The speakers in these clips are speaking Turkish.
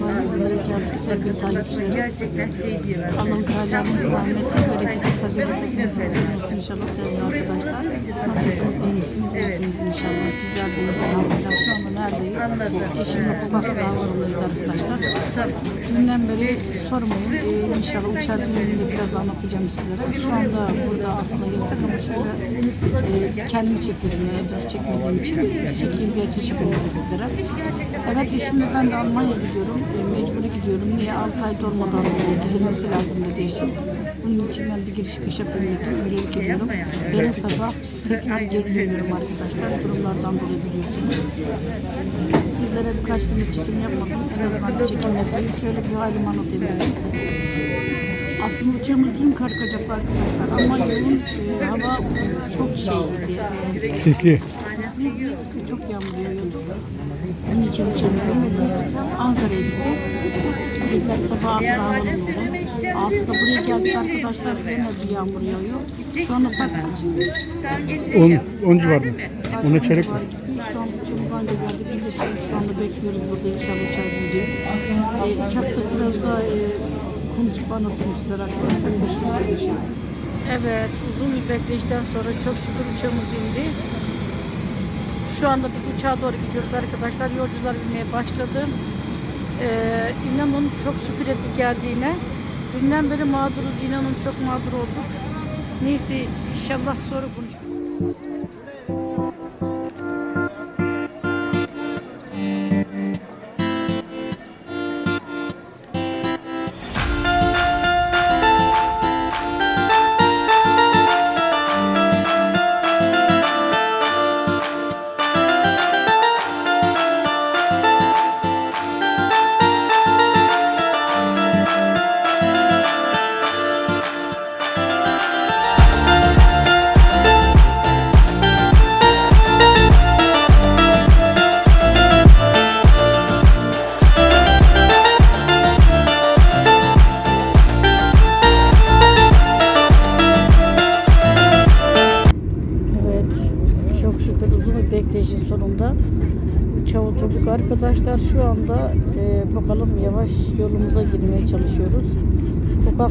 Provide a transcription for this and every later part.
rahmetullahi ve berekatuhu sevgili takipçilerim. Gerçekten şey diyorlar. Allah-u Teala'nın inşallah sevgili arkadaşlar. Nasılsınız, iyi misiniz, inşallah. Bizler de anda neredeyiz? Eşimle Kubak Dağları'ndayız arkadaşlar. Tabii. Dünden beri sormayın. Ee, inşallah uçar biniminde biraz anlatacağım sizlere. Şu anda burada aslında yasak ama şöyle e, kendimi yani dört çekmediğim için. Çekeyim bir açı çıkıyorum sizlere. Evet eşimle ben de Almanya gidiyorum. Gidiyorum. Niye? 6 ay dolmadan gidilmesi lazım dedi eşim. Bunun içinden bir giriş yapayım dedim. Yürüyerek gidiyorum. Yarın sabah tekrar geri dönüyorum arkadaşlar. Durumlardan dolayı biliyorsunuz. Sizlere birkaç gündür çekim yapmadım. En azından çekim yapayım. Şöyle bir halimi anlatayım dedim. Aslında uçağımız dün kalkacaktı arkadaşlar ama yolun e, hava çok şeydi. E, Sisli. sisliydi ve çok yağmur yağıyordu. Bunun için inmedi. Ankara'ya gitti. Dediler sabah 6'da havalimanı. 6'da buraya geldik arkadaşlar. Yine bir yağmur yağıyor. Şu anda saat kaç? 10, 10 civarında. Saat Ona 10 çeyrek var. Şu an geldik. Biz de şimdi şu anda bekliyoruz burada inşallah uçağa bineceğiz. E, uçakta biraz da e, konuşup anlatayım sizlere arkadaşlar. Evet, uzun bir bekleyişten sonra çok şükür uçağımız indi. Şu anda bir uçağa doğru gidiyoruz arkadaşlar. Yolcular binmeye başladı. Ee, inanın çok şükür ettik geldiğine. Dünden beri mağduruz. inanın çok mağdur olduk. Neyse inşallah sonra konuşuruz.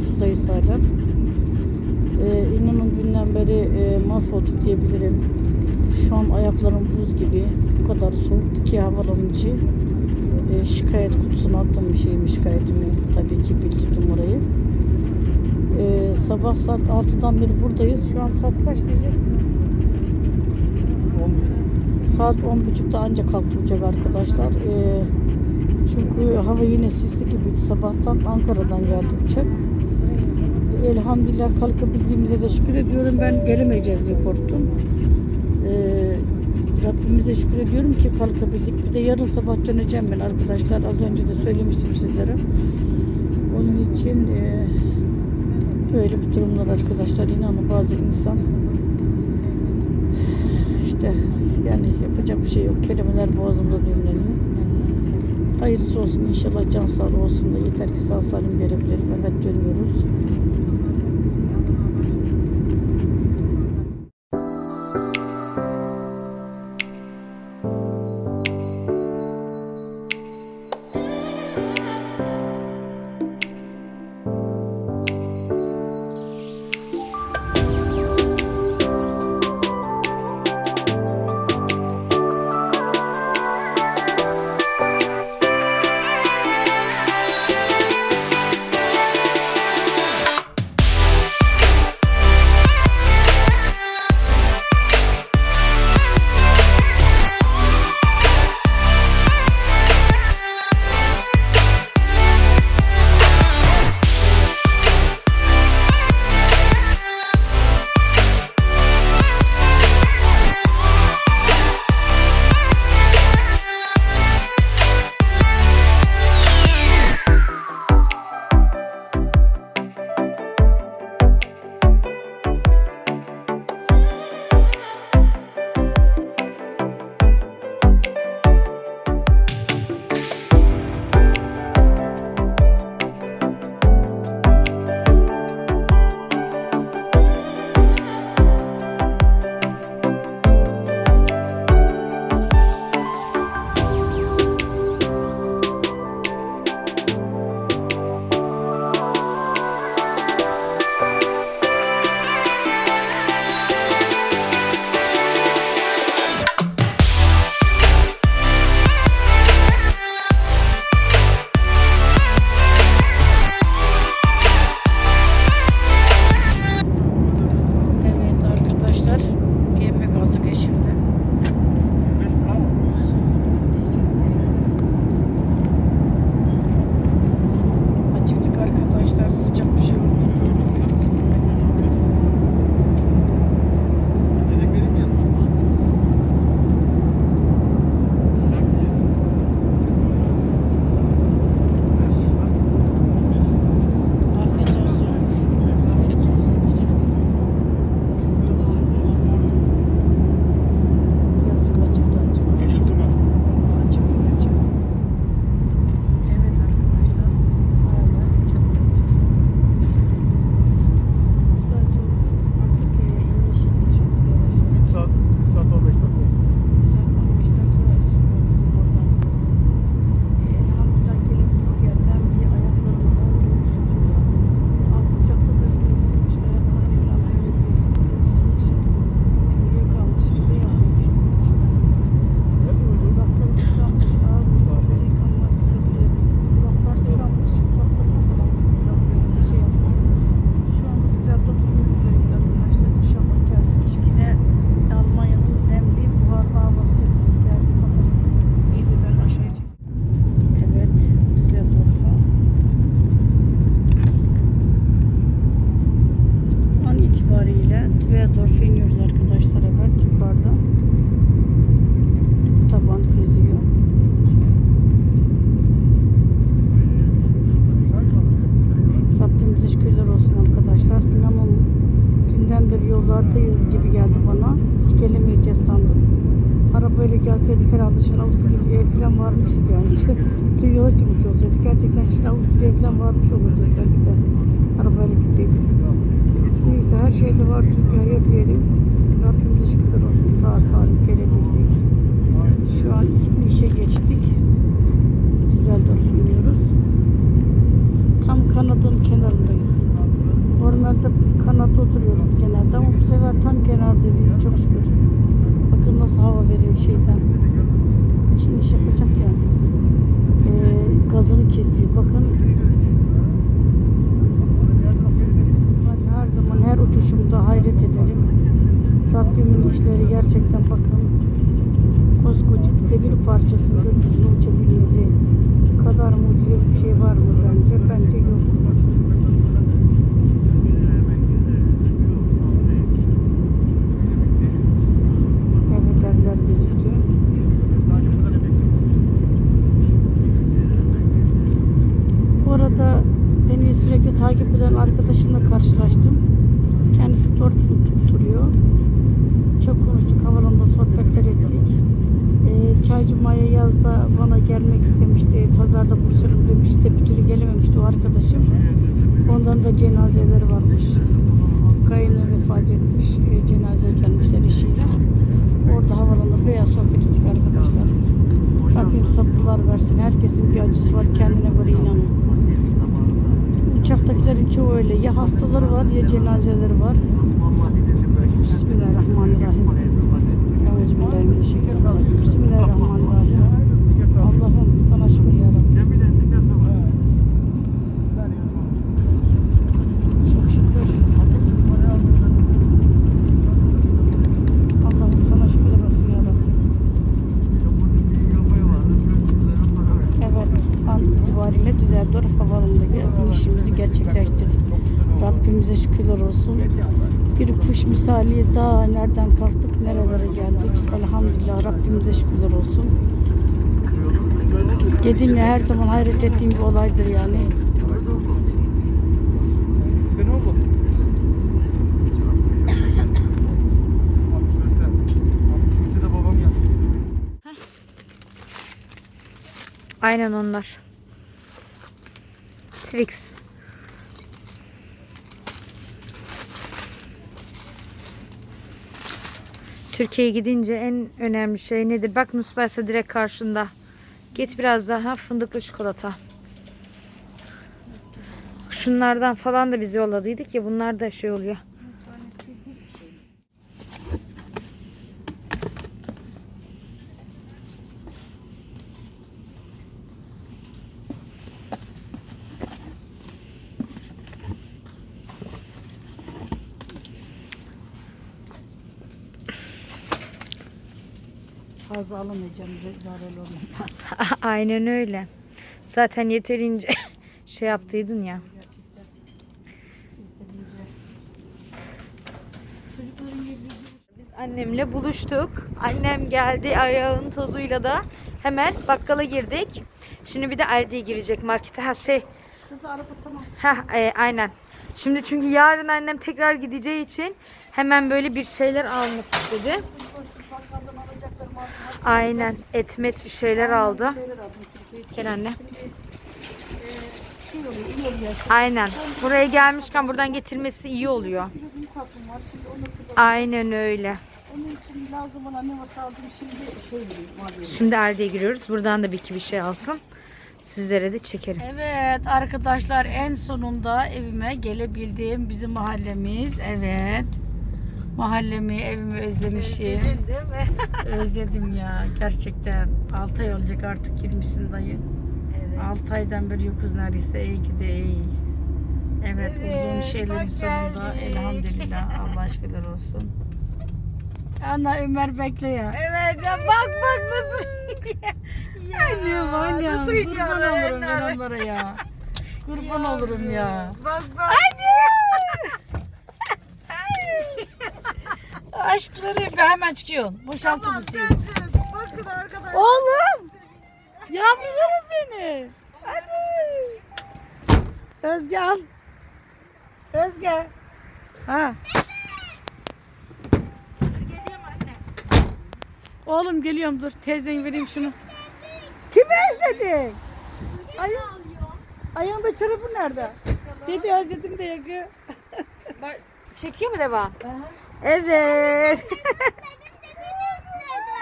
Kokak sudayız hala. E, inanın dünden beri e, mahvolduk diyebilirim. Şu an ayaklarım buz gibi. Bu kadar soğuktu ki havalanıcı. E, şikayet kutusuna attım bir şeyimi şikayetimi. Tabii ki bildirdim orayı. E, sabah saat 6'dan beri buradayız. Şu an saat kaç diyecek? Saat 10.30'da ancak kalktı uçak arkadaşlar. Ee, çünkü hava yine sisli gibiydi. Sabahtan Ankara'dan geldi uçak. Elhamdülillah kalkabildiğimize de şükür ediyorum. Ben gelemeyeceğiz diye korktum. Ee, Rabbimize şükür ediyorum ki kalkabildik. Bir de yarın sabah döneceğim ben arkadaşlar. Az önce de söylemiştim sizlere. Onun için e, böyle bir durumlar arkadaşlar. İnanın bazı insan işte yani yapacak bir şey yok. Kelimeler boğazımda düğümleniyor. Hayırlısı olsun inşallah can sağlığı olsun da yeter ki sağ salim gelebilirim. Evet dönüyoruz. Her şeyde var dünyaya diyelim. Rabbimize şükürler olsun sağ salim gelebildik. Şu an işe geçtik. Düsseldorf'a iniyoruz. Tam kanadın kenarındayız. Normalde kanatta oturuyoruz genelde ama bu sefer tam kenardayız çok şükür. Bakın nasıl hava veriyor şeyden. Şimdi iş yapacak ya. Ee, gazını kesiyor. Bakın ben her zaman her uçuşumda hayret ederim. Rabbimin işleri gerçekten bakın. Koskoca bir demir parçası gökyüzüne uçabilmesi kadar mucizevi bir şey var mı bence? Bence yok. Evet evler gözüktü. Bu arada beni sürekli takip eden arkadaşımla karşılaştım. Kendisi Dortmund tutturuyor. Çok konuştuk, havalanında sohbetler ettik. Ee, Çaycı Maya yazda bana gelmek istemişti. Pazarda buluşalım demişti. Bir türlü gelememişti o arkadaşım. Ondan da cenazeleri varmış. Kayını vefat etmiş. Ee, cenazeye gelmişler eşiyle. Orada havalanında beyaz sohbet ettik arkadaşlar. Rabbim sabırlar versin. Herkesin bir acısı var. Kendine göre inanın. Uçaktakilerin çoğu öyle. Ya hastaları var ya cenazeleri var. Bismillahirrahmanirrahim. Euzubillahimineşşeytanirracim. Bismillahirrahmanirrahim. Allah'ım sana şükür ya. Çok şükür. Allah'ım sana şükürler olsun ya Rabbi. Evet, an itibariyle Düsseldorf Havaalanı'ndaki inişimizi gerçekleştirdik. Rabbimize şükürler olsun. Bir kuş misali daha nereden kalktık, nerelere geldik. Elhamdülillah Rabbimize şükürler olsun. Dedim ya her zaman hayret ettiğim bir olaydır yani. Aynen onlar. Twix. Türkiye'ye gidince en önemli şey nedir? Bak Nusbaysa direkt karşında. Git biraz daha fındıklı çikolata. Şunlardan falan da biz yolladıydık ya bunlar da şey oluyor. Fazla alamayacağım, zararlı olmaz. Aynen öyle. Zaten yeterince şey yaptıydın ya. Biz annemle buluştuk. Annem geldi ayağın tozuyla da hemen bakkala girdik. Şimdi bir de Aldi'ye girecek markete. Ha şey, Şurada araba tamam. ha e, aynen. Şimdi çünkü yarın annem tekrar gideceği için hemen böyle bir şeyler almak istedi. Aynen etmet bir şeyler aldı. Gel anne. Şey iyi oluyor. Aynen. Buraya gelmişken buradan getirmesi iyi oluyor. Aynen öyle. Şimdi şey Erde'ye giriyoruz. Buradan da bir iki bir şey alsın. Sizlere de çekerim. Evet arkadaşlar en sonunda evime gelebildim. Bizim mahallemiz. Evet. Mahallemi, evimi özlemişim. değil mi? Özledim ya gerçekten. 6 ay olacak artık girmişsin dayı. Evet. 6 aydan beri yokuz neredeyse. İyi ki de iyi. Evet, uzun Evet, şeylerin bak sonunda geldik. elhamdülillah Allah şükürler olsun. Ana Ömer bekle ya. Evet ya bak bak nasıl. ya, annem. Nasıl Kurban olurum ben onlara ya. Kurban olurum ya. Bak bak. Aşklarım ben hemen çıkıyorum. Boşaltın siz. Bakın arkadaşlar. Oğlum. Yavrularım beni. Anne. Özge al. Özge. Ha. Oğlum geliyorum dur teyzen vereyim şunu. Kimi özledin? Ay ayağında çorabın nerede? Dedi özledim de yakı. Bak, çekiyor mu Deva? Evet.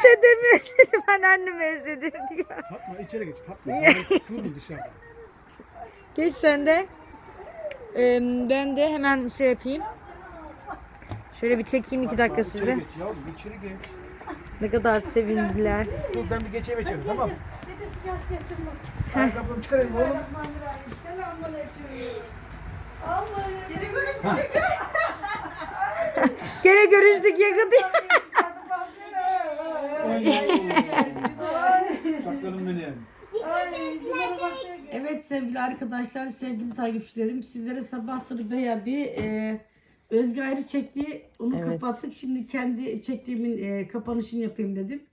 Dedemi özledim. Ben annemi özledim diyor. Fatma içeri geç Fatma. Dur dışarıda. Geç sen de. Ee, ben de hemen şey yapayım. Şöyle bir çekeyim iki dakika İçeri size. geç yavrum içeri geç. Ne kadar sevindiler. Dur ben bir geçeyim içeri tamam mı? Ayakkabımı çıkarayım oğlum. Gene görüştük yakın diye. Saklanın beni. Evet sevgili arkadaşlar, sevgili takipçilerim. Sizlere sabahtır Beya bir e, Özge ayrı çekti. Onu Evet. kapattık. Şimdi kendi çektiğimin e, kapanışını yapayım dedim.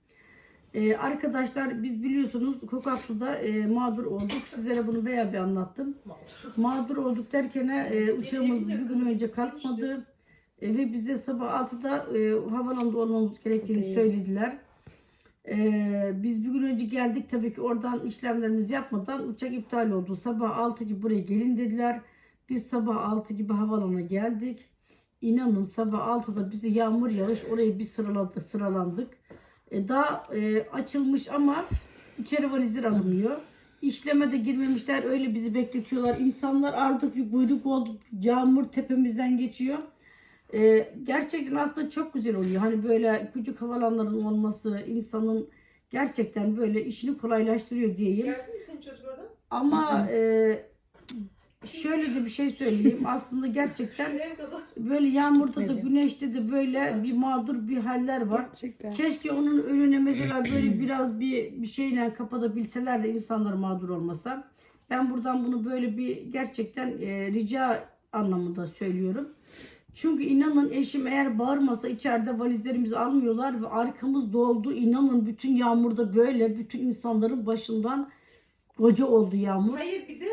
E, arkadaşlar biz biliyorsunuz Kokaksu'da e, mağdur olduk. Sizlere bunu Beya bir anlattım. Mağdur olduk derken e, uçağımız bir gün önce kalkmadı. E, ve bize sabah 6'da e, havalanda olmamız gerektiğini söylediler. Ee, biz bir gün önce geldik tabii ki oradan işlemlerimizi yapmadan uçak iptal oldu. Sabah 6 gibi buraya gelin dediler. Biz sabah 6 gibi havalana geldik. İnanın sabah 6'da bizi yağmur yağış oraya bir sıraladı, sıralandık. Ee, daha e, açılmış ama içeri valizler alınmıyor. İşleme de girmemişler öyle bizi bekletiyorlar. İnsanlar artık bir buyruk oldu. Yağmur tepemizden geçiyor. Ee, gerçekten aslında çok güzel oluyor. Hani böyle küçük havalanların olması insanın gerçekten böyle işini kolaylaştırıyor diyeyim. Ama e, şöyle de bir şey söyleyeyim. Aslında gerçekten böyle yağmurda da güneşte de böyle bir mağdur bir haller var. Gerçekten. Keşke onun önüne mesela böyle biraz bir bir şeyle kapatabilseler de insanlar mağdur olmasa. Ben buradan bunu böyle bir gerçekten e, rica anlamında söylüyorum. Çünkü inanın eşim eğer bağırmasa içeride valizlerimizi almıyorlar ve arkamız doldu. İnanın bütün yağmurda böyle bütün insanların başından koca oldu yağmur. Hayır bir de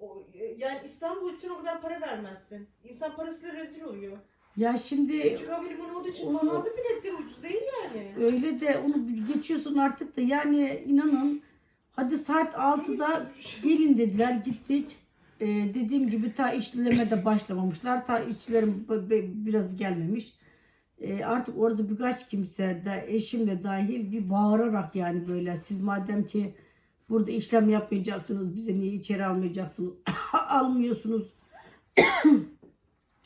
o- yani İstanbul için o kadar para vermezsin. İnsan parasıyla rezil oluyor. Ya şimdi Küçük havalimanı olduğu için Onu- normalde biletleri ucuz değil yani. öyle de onu geçiyorsun artık da yani inanın hadi saat 6'da gelin dediler gittik. Ee, dediğim gibi ta işleme de başlamamışlar. Ta b- biraz gelmemiş. Ee, artık orada birkaç kimse de eşim de dahil bir bağırarak yani böyle siz madem ki burada işlem yapmayacaksınız bize niye içeri almayacaksınız almıyorsunuz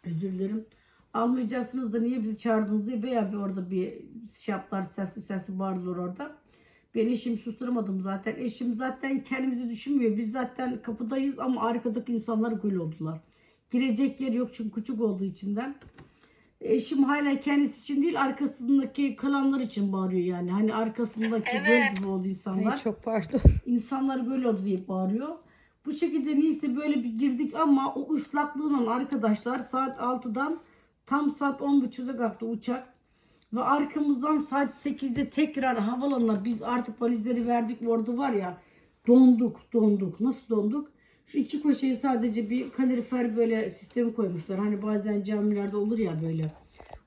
özür dilerim almayacaksınız da niye bizi çağırdınız diye veya bir orada bir şey yaptılar sesli sesli bağırdılar orada. Ben eşimi susturamadım zaten. Eşim zaten kendimizi düşünmüyor. Biz zaten kapıdayız ama arkadaki insanlar gül oldular. Girecek yer yok çünkü küçük olduğu içinden. Eşim hala kendisi için değil arkasındaki kalanlar için bağırıyor yani. Hani arkasındaki göl gibi oldu insanlar. Ay çok pardon. İnsanlar böyle oldu diye bağırıyor. Bu şekilde neyse böyle bir girdik ama o ıslaklığıyla arkadaşlar saat 6'dan tam saat 10.30'da kalktı uçak. Ve arkamızdan saat 8'de tekrar havalanına biz artık valizleri verdik orada var ya donduk donduk. Nasıl donduk? Şu iki köşeye sadece bir kalorifer böyle sistemi koymuşlar. Hani bazen camilerde olur ya böyle.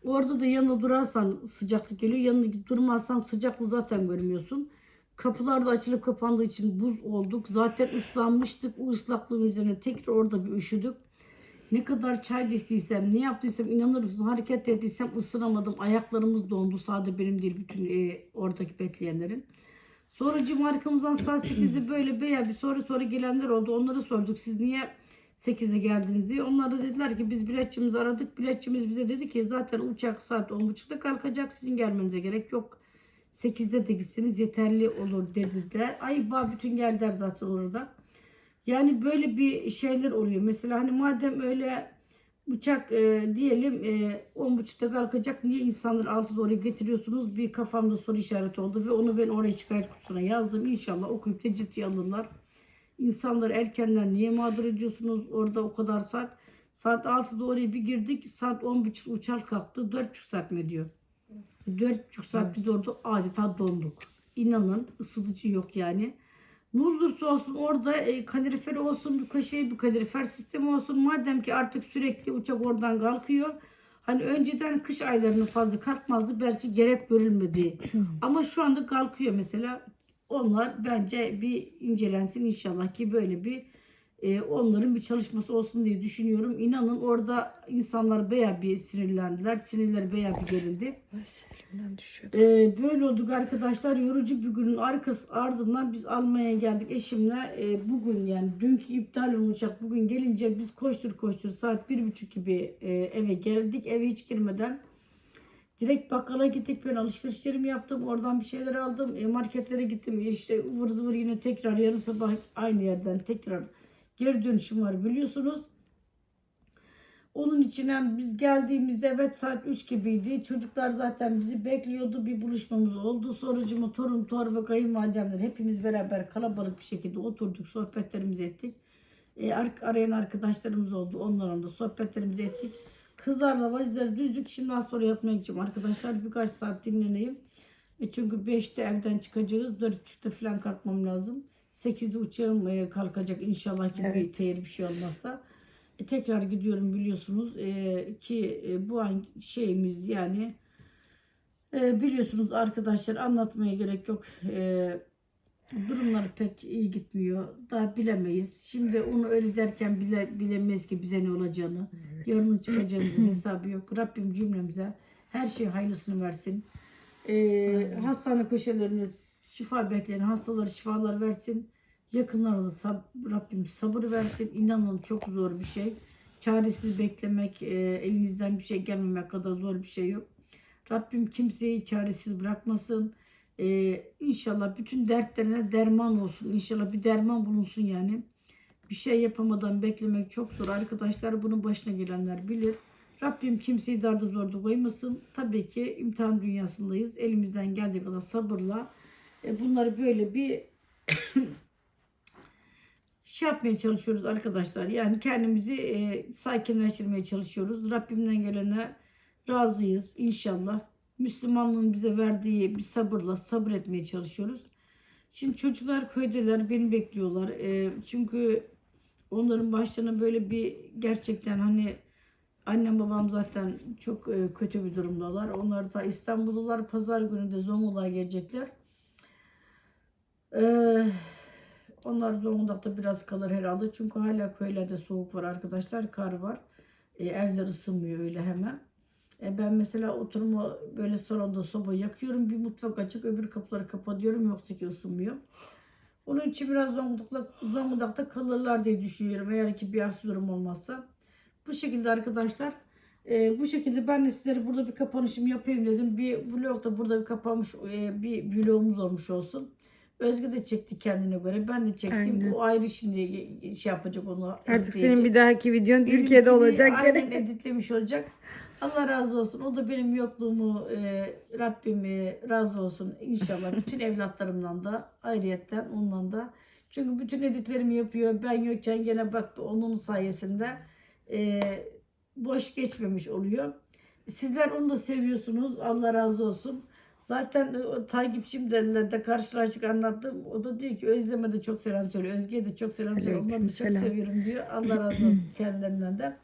Orada da yanına durarsan sıcaklık geliyor. Yanına durmazsan sıcaklığı zaten görmüyorsun. Kapılar da açılıp kapandığı için buz olduk. Zaten ıslanmıştık. O ıslaklığın üzerine tekrar orada bir üşüdük. Ne kadar çay içtiysem, ne yaptıysam inanır mısın hareket ettiysem ısınamadım. Ayaklarımız dondu. Sadece benim değil bütün e, oradaki bekleyenlerin. Sonra cim arkamızdan saat 8'de böyle beya bir soru soru gelenler oldu. Onları sorduk. Siz niye 8'de geldiniz diye. Onlar da dediler ki biz biletçimizi aradık. Biletçimiz bize dedi ki zaten uçak saat 10.30'da kalkacak. Sizin gelmenize gerek yok. 8'de de gitseniz yeterli olur dediler. Ay ba bütün geldiler zaten orada. Yani böyle bir şeyler oluyor. Mesela hani madem öyle uçak e, diyelim e, 10.30'da kalkacak niye insanları 6'da oraya getiriyorsunuz? Bir kafamda soru işareti oldu ve onu ben oraya şikayet kutusuna yazdım. İnşallah okuyup da ciddiye alırlar. İnsanları erkenden niye mağdur ediyorsunuz orada o kadar saat? Saat 6'da oraya bir girdik. Saat 10.30 uçak kalktı. 4.5 saat mi diyor? 4,5 saat biz orada adeta donduk. İnanın ısıtıcı yok yani. Ne olursa olsun orada e, kalorifer olsun bir köşeye bir kalorifer sistemi olsun. Madem ki artık sürekli uçak oradan kalkıyor. Hani önceden kış aylarının fazla kalkmazdı belki gerek görülmedi. Ama şu anda kalkıyor mesela. Onlar bence bir incelensin inşallah ki böyle bir e, onların bir çalışması olsun diye düşünüyorum. İnanın orada insanlar bayağı bir sinirlendiler. Sinirleri bayağı bir gerildi. Ee, böyle olduk arkadaşlar. Yorucu bir günün arkası ardından biz Almanya'ya geldik eşimle. Ee, bugün yani dünkü iptal olan uçak bugün gelince biz koştur koştur saat bir buçuk gibi e, eve geldik. Eve hiç girmeden direkt bakkala gittik. Ben alışverişlerimi yaptım. Oradan bir şeyler aldım. E, marketlere gittim. İşte ıvır zıvır yine tekrar yarın sabah aynı yerden tekrar geri dönüşüm var biliyorsunuz. Onun için biz geldiğimizde evet saat 3 gibiydi. Çocuklar zaten bizi bekliyordu. Bir buluşmamız oldu. Sorucuma torun, tor ve kayınvalidemler hepimiz beraber kalabalık bir şekilde oturduk. Sohbetlerimizi ettik. E, ar- arayan arkadaşlarımız oldu. Onlarla da sohbetlerimizi ettik. Kızlarla valizleri düzdük. Şimdi az sonra yatmaya gideceğim arkadaşlar. Birkaç saat dinleneyim. E çünkü 5'te evden çıkacağız. 4.30'da falan kalkmam lazım. 8'de uçağım e, kalkacak inşallah ki bir Evet. tehir bir şey olmazsa. E, tekrar gidiyorum biliyorsunuz e, ki e, bu an şeyimiz yani e, biliyorsunuz arkadaşlar anlatmaya gerek yok. E, durumları pek iyi gitmiyor. Daha bilemeyiz. Şimdi onu öyle derken bile, bilemeyiz ki bize ne olacağını. Yarının çıkacağımızın hesabı yok. Rabbim cümlemize her şey hayırlısını versin. E, hastane köşelerinde şifa bekleyen hastalara şifalar versin. Yakınlara da sab- Rabbim sabır versin. İnanın çok zor bir şey. Çaresiz beklemek, e, elinizden bir şey gelmemek kadar zor bir şey yok. Rabbim kimseyi çaresiz bırakmasın. E, inşallah bütün dertlerine derman olsun. İnşallah bir derman bulunsun yani. Bir şey yapamadan beklemek çok zor. Arkadaşlar bunun başına gelenler bilir. Rabbim kimseyi darda zorda koymasın. Tabii ki imtihan dünyasındayız. Elimizden geldiği kadar sabırla e, bunları böyle bir şey yapmaya çalışıyoruz arkadaşlar. Yani kendimizi e, sakinleştirmeye çalışıyoruz. Rabbimden gelene razıyız inşallah. Müslümanlığın bize verdiği bir sabırla sabretmeye çalışıyoruz. Şimdi çocuklar köydeler beni bekliyorlar. E, çünkü onların başlarına böyle bir gerçekten hani annem babam zaten çok e, kötü bir durumdalar. Onlar da İstanbullular pazar günü de Zonguldak'a gelecekler. Eee onlar Zonguldak'ta biraz kalır herhalde. Çünkü hala köylerde soğuk var arkadaşlar. Kar var. E, evler ısınmıyor öyle hemen. E, ben mesela oturma böyle salonda soba yakıyorum. Bir mutfak açık öbür kapıları kapatıyorum. Yoksa ki ısınmıyor. Onun için biraz Zonguldak'ta, Zonguldak'ta kalırlar diye düşünüyorum. Eğer ki bir aksi durum olmazsa. Bu şekilde arkadaşlar. e, bu şekilde ben de sizlere burada bir kapanışımı yapayım dedim. Bir vlogda burada bir kapanmış e, bir vlogumuz olmuş olsun. Özge de çekti kendine göre. Ben de çektim. Aynen. O ayrı şimdi şey yapacak onu. Artık editleyecek. senin bir dahaki videon Benimkini Türkiye'de olacak Aynen editlemiş olacak. Allah razı olsun. O da benim yokluğumu e, Rabbim e, razı olsun. İnşallah bütün evlatlarımdan da ayrıyetten ondan da. Çünkü bütün editlerimi yapıyor. Ben yokken gene bak onun sayesinde e, boş geçmemiş oluyor. Sizler onu da seviyorsunuz. Allah razı olsun. Zaten o takipçim de, de karşılaştık anlattım. O da diyor ki Özlem'e de çok selam söyle. Özge'ye de çok selam söyle. Onları çok seviyorum diyor. Allah razı olsun kendilerinden de.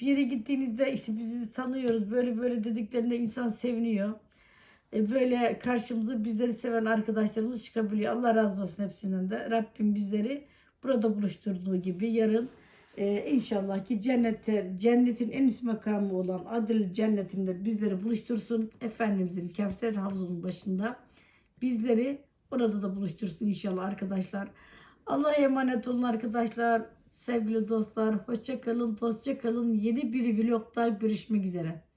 Bir yere gittiğinizde işte bizi tanıyoruz. Böyle böyle dediklerinde insan seviniyor. E böyle karşımıza bizleri seven arkadaşlarımız çıkabiliyor. Allah razı olsun hepsinden de. Rabbim bizleri burada buluşturduğu gibi yarın e, inşallah ki cennette, cennetin en üst makamı olan adil cennetinde bizleri buluştursun. Efendimizin Kevser havzunun başında bizleri orada da buluştursun inşallah arkadaşlar. Allah'a emanet olun arkadaşlar. Sevgili dostlar, hoşça kalın, dostça kalın. Yeni bir vlogda görüşmek üzere.